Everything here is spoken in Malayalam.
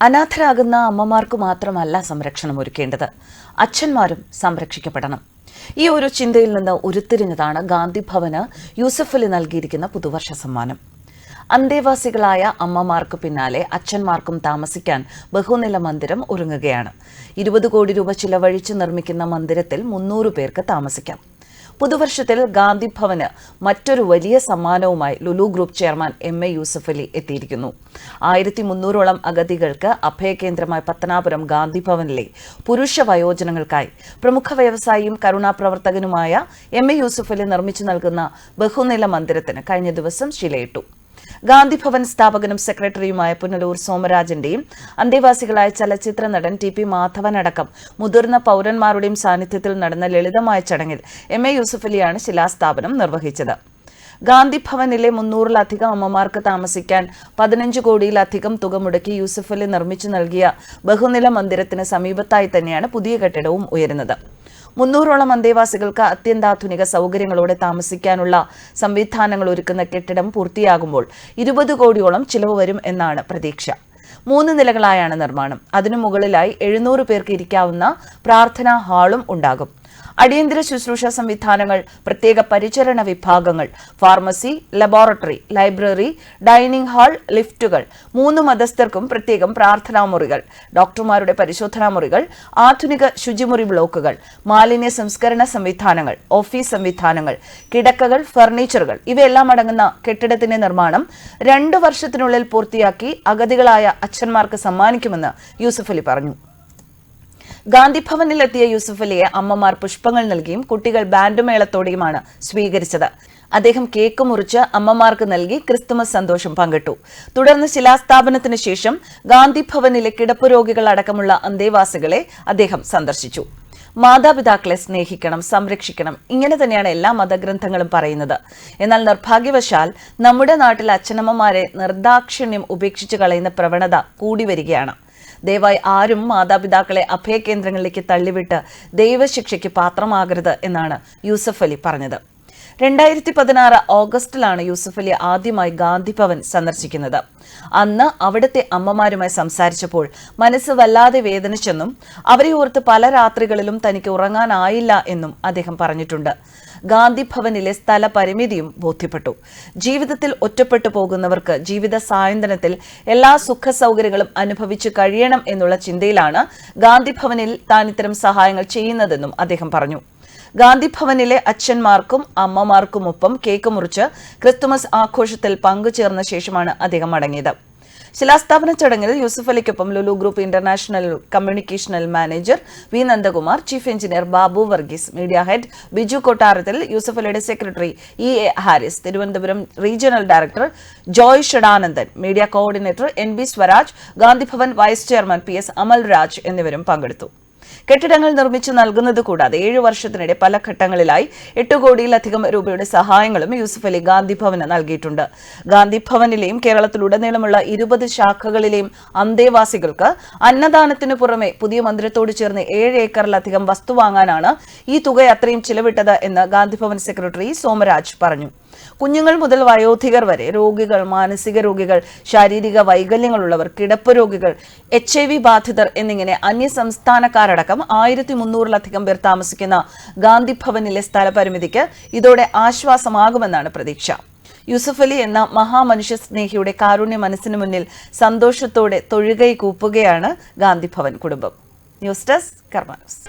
അനാഥരാകുന്ന അമ്മമാർക്ക് മാത്രമല്ല സംരക്ഷണം ഒരുക്കേണ്ടത്. അച്ഛന്മാരും സംരക്ഷിക്കപ്പെടണം. ഈ ഒരു ചിന്തയിൽ നിന്ന് ഉരുത്തിരിഞ്ഞതാണ് ഗാന്ധി ഭവന് യൂസഫലി നൽകിയിരിക്കുന്ന പുതുവർഷ സമ്മാനം. അന്തേവാസികളായ അമ്മമാർക്ക് പിന്നാലെ അച്ഛന്മാർക്കും താമസിക്കാൻ ബഹുനില മന്ദിരം ഒരുങ്ങുകയാണ്. ഇരുപത് കോടി രൂപ ചിലവഴിച്ച് നിർമ്മിക്കുന്ന മന്ദിരത്തിൽ മുന്നൂറ് പേർക്ക് താമസിക്കാം. പുതുവർഷത്തിൽ ഗാന്ധി ഭവന് മറ്റൊരു വലിയ സമ്മാനവുമായി Lulu group chairman M A Yusuf Ali എത്തിയിരിക്കുന്നു. ആയിരത്തി മുന്നൂറോളം അഗതികൾക്ക് അഭയകേന്ദ്രമായ പത്തനാപുരം ഗാന്ധി ഭവനിലെ പുരുഷ വയോജനങ്ങൾക്കായി പ്രമുഖ വ്യവസായിയും കരുണാപ്രവർത്തകനുമായ എം എ യൂസഫ് അലി നിർമ്മിച്ചു നൽകുന്ന ബഹുനില മന്ദിരത്തിന് കഴിഞ്ഞ ദിവസം ശിലയിട്ടു. ഗാന്ധി ഭവൻ സ്ഥാപകനും സെക്രട്ടറിയുമായ പുനലൂർ സോമരാജന്റെയും അന്തേവാസികളായ ചലച്ചിത്ര നടൻ ടി പി മാധവൻ അടക്കം മുതിർന്ന പൗരന്മാരുടെയും സാന്നിധ്യത്തിൽ നടന്ന ലളിതമായ ചടങ്ങിൽ എം എ യൂസഫലിയാണ് ശിലാസ്ഥാപനം നിർവഹിച്ചത്. ഗാന്ധിഭവനിലെ മുന്നൂറിലധികം അമ്മമാർക്ക് താമസിക്കാൻ പതിനഞ്ച് കോടിയിലധികം തുക മുടക്കി യൂസഫലി നിർമ്മിച്ചു നൽകിയ ബഹുനില മന്ദിരത്തിന് സമീപത്തായി തന്നെയാണ് പുതിയ കെട്ടിടവും ഉയരുന്നത്. മുന്നൂറോളം അന്തേവാസികൾക്ക് അത്യന്താധുനിക സൗകര്യങ്ങളോടെ താമസിക്കാനുള്ള സംവിധാനങ്ങൾ ഒരുക്കുന്ന കെട്ടിടം പൂർത്തിയാകുമ്പോൾ ഇരുപത് കോടിയോളം ചിലവ് വരും എന്നാണ് പ്രതീക്ഷ. മൂന്ന് നിലകളായാണ് നിർമ്മാണം. അതിനു മുകളിലായി എഴുന്നൂറ് പേർക്ക് ഇരിക്കാവുന്ന പ്രാർത്ഥനാ ഹാളും ഉണ്ടാകും. അടിയന്തര ശുശ്രൂഷ സംവിധാനങ്ങൾ പ്രത്യേക പരിചരണ വിഭാഗങ്ങൾ pharmacy laboratory library dining hall ലിഫ്റ്റുകൾ മൂന്ന് മതസ്ഥർക്കും പ്രത്യേകം പ്രാർത്ഥനാ മുറികൾ ഡോക്ടർമാരുടെ പരിശോധനാ മുറികൾ ആധുനിക ശുചിമുറി ബ്ലോക്കുകൾ മാലിന്യ സംസ്കരണ സംവിധാനങ്ങൾ ഓഫീസ് സംവിധാനങ്ങൾ കിടക്കകൾ ഫർണിച്ചറുകൾ ഇവയെല്ലാം അടങ്ങുന്ന കെട്ടിടത്തിന്റെ നിർമ്മാണം രണ്ടു വർഷത്തിനുള്ളിൽ പൂർത്തിയാക്കി അഗതികളായ അച്ഛന്മാർക്ക് സമ്മാനിക്കുമെന്ന് യൂസഫലി പറഞ്ഞു. ഗാന്ധി ഭവനിലെത്തിയ യൂസഫ് അലിയെ അമ്മമാർ പുഷ്പങ്ങൾ നൽകിയും കുട്ടികൾ ബാൻഡ് മേളത്തോടെയുമാണ് സ്വീകരിച്ചത്. അദ്ദേഹം കേക്ക് മുറിച്ച് അമ്മമാർക്ക് നൽകി ക്രിസ്തുമസ് സന്തോഷം പങ്കിട്ടു. തുടർന്ന് ശിലാസ്ഥാപനത്തിന് ശേഷം ഗാന്ധിഭവനിലെ കിടപ്പ് രോഗികൾ അടക്കമുള്ള അന്തേവാസികളെ അദ്ദേഹം സന്ദർശിച്ചു. മാതാപിതാക്കളെ സ്നേഹിക്കണം സംരക്ഷിക്കണം. ഇങ്ങനെ തന്നെയാണ് എല്ലാ മതഗ്രന്ഥങ്ങളും പറയുന്നത്. എന്നാൽ നിർഭാഗ്യവശാൽ നമ്മുടെ നാട്ടിൽ അച്ഛനമ്മമാരെ നിർദാക്ഷിണ്യം ഉപേക്ഷിച്ചു കളയുന്ന പ്രവണത കൂടി വരികയാണ്. ദയവായി ആരും മാതാപിതാക്കളെ അഭയകേന്ദ്രങ്ങളിലേക്ക് തള്ളിവിട്ട് ദൈവശിക്ഷയ്ക്ക് പാത്രമാകരുത് എന്നാണ് യൂസഫ് അലി പറഞ്ഞത്. രണ്ടായിരത്തി പതിനാറ് ഓഗസ്റ്റിലാണ് യൂസഫ് അലി ആദ്യമായി ഗാന്ധി ഭവൻ സന്ദർശിക്കുന്നത്. അന്ന് അവിടുത്തെ അമ്മമാരുമായി സംസാരിച്ചപ്പോൾ മനസ്സ് വല്ലാതെ വേദനിച്ചെന്നും അവരെ ഓർത്ത് പല രാത്രികളിലും തനിക്ക് ഉറങ്ങാനായില്ല എന്നും അദ്ദേഹം പറഞ്ഞിട്ടുണ്ട്. ഗാന്ധി ഭവനിലെ സ്ഥല പരിമിതിയും ബോധ്യപ്പെട്ടു. ജീവിതത്തിൽ ഒറ്റപ്പെട്ടു പോകുന്നവർക്ക് ജീവിത സായന്തനത്തിൽ എല്ലാ സുഖ സൗകര്യങ്ങളും അനുഭവിച്ചു കഴിയണം എന്നുള്ള ചിന്തയിലാണ് ഗാന്ധി ഭവനിൽ താൻ ഇത്തരം സഹായങ്ങൾ ചെയ്യുന്നതെന്നും അദ്ദേഹം പറഞ്ഞു. ഗാന്ധി ഭവനിലെ അച്ഛന്മാർക്കും അമ്മമാർക്കുമൊപ്പം കേക്ക് മുറിച്ച് ക്രിസ്തുമസ് ആഘോഷത്തിൽ പങ്കുചേർന്ന ശേഷമാണ് അദ്ദേഹം മടങ്ങിയത് ശിലാസ്ഥാപന ചടങ്ങിൽ Yusuf അലിക്കൊപ്പം Lulu group international communicational manager V Nandakumar chief engineer Babu Varghese media head Biju Kottarathil Yusuf അലിയുടെ secretary E A Haris Thiruvananthapuram regional director Joy Shadanandan media coordinator N B Swaraj Gandhibhavan vice chairman P S Amalraj എന്നിവരും പങ്കെടുത്തു. കെട്ടിടങ്ങൾ നിർമ്മിച്ചു നൽകുന്നത് കൂടാതെ ഏഴു വർഷത്തിനിടെ പല ഘട്ടങ്ങളിലായി എട്ട് കോടിയിലധികം രൂപയുടെ സഹായങ്ങളും യൂസഫ് അലി ഗാന്ധി ഭവന് നൽകിയിട്ടുണ്ട്. ഗാന്ധി ഭവനിലെയും കേരളത്തിലുടനീളമുള്ള ഇരുപത് ശാഖകളിലെയും അന്തേവാസികൾക്ക് അന്നദാനത്തിനു പുറമെ പുതിയ മന്ദിരത്തോട് ചേർന്ന് ഏഴ് ഏക്കറിലധികം വസ്തു വാങ്ങാനാണ് ഈ തുക അത്രയും ചിലവിട്ടത് എന്ന് ഗാന്ധിഭവൻ സെക്രട്ടറി സോമരാജ് പറഞ്ഞു. കുഞ്ഞുങ്ങൾ മുതൽ വയോധികർ വരെ രോഗികൾ മാനസിക രോഗികൾ ശാരീരിക വൈകല്യങ്ങളുള്ളവർ കിടപ്പ് രോഗികൾ എച്ച് ഐ വി ബാധിതർ എന്നിങ്ങനെ അന്യ സംസ്ഥാനക്കാരടക്കം ആയിരത്തി മുന്നൂറിലധികം പേർ താമസിക്കുന്ന ഗാന്ധി ഭവനിലെ സ്ഥലപരിമിതിക്ക് ഇതോടെ ആശ്വാസമാകുമെന്നാണ് പ്രതീക്ഷ. യൂസഫ് അലി എന്ന മഹാമനുഷ്യ സ്നേഹിയുടെ കാരുണ്യ മനസ്സിന് മുന്നിൽ സന്തോഷത്തോടെ തൊഴുകൈ കൂപ്പുകയാണ് ഗാന്ധി ഭവൻ കുടുംബം. News desk കർമാനൂസ്